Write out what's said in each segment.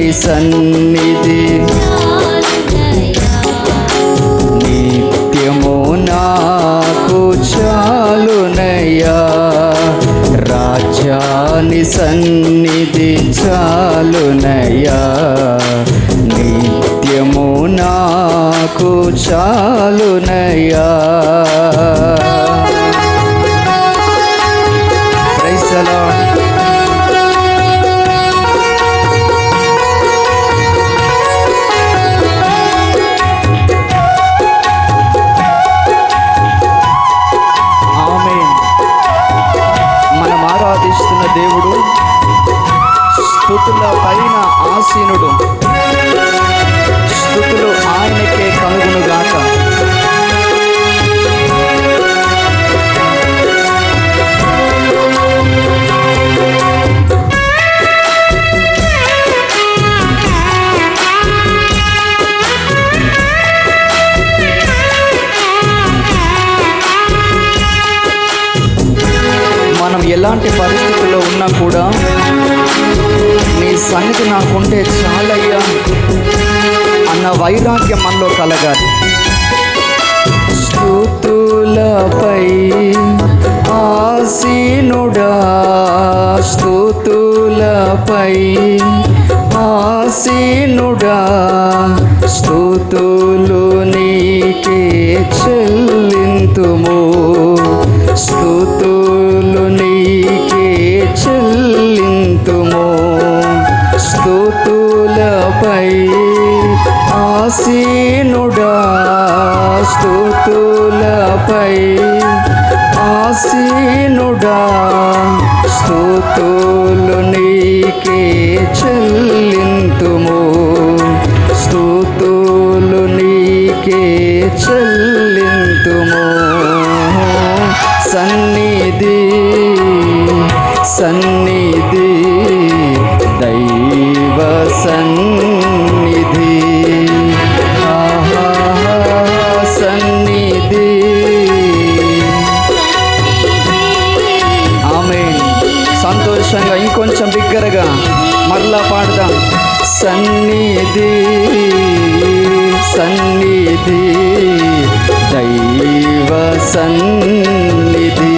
రాజాని సన్నిధి. నిత్యము నాకు చాలునయ్యా. రాజ్యాని సన్నిధి చాలునయ్యా. నిత్యము నాకు చాలునయ్యా. ఆసీనుడు స్థుతులు ఆయనకే కలుగునుగాక మనం ఎలాంటి పరిస్థితుల్లో ఉన్నా కూడా సన్నిధి నాకుంటే చాలయ్యా అన్న వైరాగ్యం మనలో కలగాలి. స్థుతులపై ఆసీనుడా స్థుతులపై ఆసీనుడా స్థుతులు నీకే చెల్లింతుము. స్థుతులు స్థుతులపై ఆసీనుడా స్థుతులు నీకే చెల్లింతుము. స్థుతులు నీకే చెల్లింతుము. సన్నిధి సన్నిధి దైవ సన్నిధి. ఇంకొంచెం బిగ్గరగా మరలా పాడదాం. సన్నిధి సన్నిధి దైవ సన్నిధి.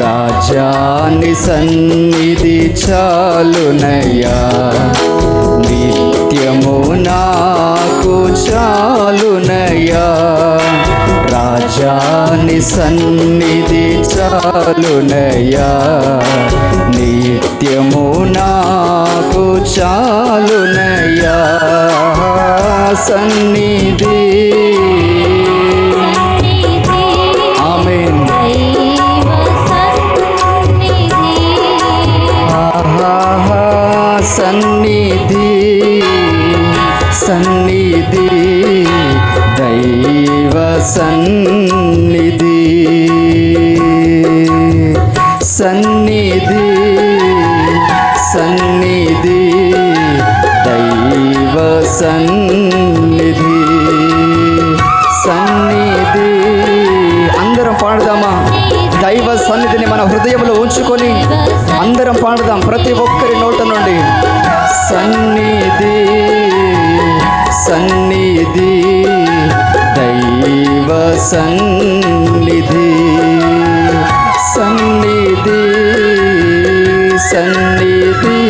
రాజాని సన్నిధి చాలునయ్యా నిత్యము నాకు చాలునయ్యా రాజాని సన్నిధి చాలునయా నిత్యము నాకు చాలునయా సన్నిధి సన్నిధి సన్నిధి దైవ సన్నిధి సన్నిధి. అందరం పాడదామా? దైవ సన్నిధిని మన హృదయంలో ఉంచుకొని అందరం పాడదాం ప్రతి ఒక్కరి నోట నుండి. సన్నిధి సన్నిధి దైవ సన్నిధి. సన్నిధి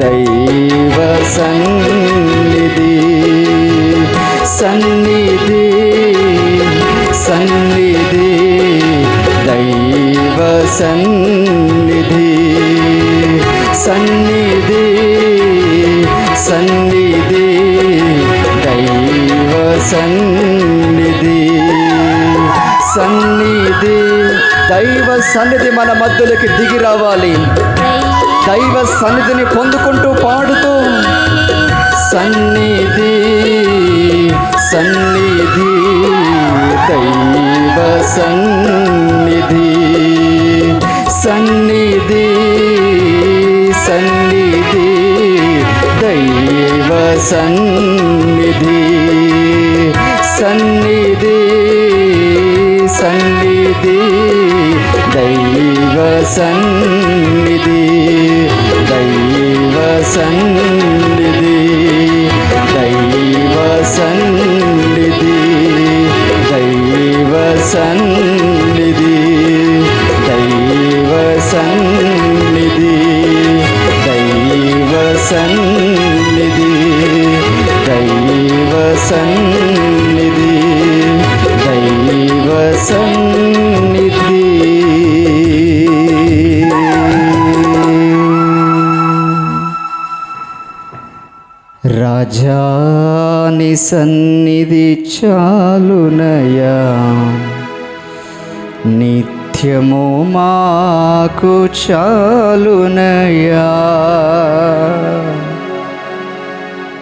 దైవ సన్నిధి సన్నిధి సన్నిధి దైవ సన్నిధి. సన్నిధి సన్నిధి దైవ సన్నిధి. సన్నిధి దైవ సన్నిధి మన మధ్యలోకి దిగి రావాలి. దైవ సన్నిధిని పొందుకుంటూ పాడుతూ. సన్నిధి సన్నిధి దైవ సన్నిధి. సన్నిధి సన్నిధి దైవ సన్నిధి. సన్నిధి దైవ సన్నిధి దైవ సన్నిధి దైవ సన్నిధి దైవ సన్నిధి దైవ సన్నిధి దైవ సన్నిధి దైవ సన్నిధి రాజాని సన్నిధి చాలునయా? నిత్యము మాకు చాలునయా?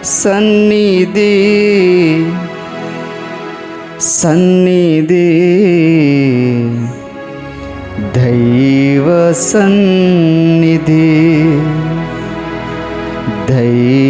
సన్నిధి సన్నిధి దైవ సన్నిధి దై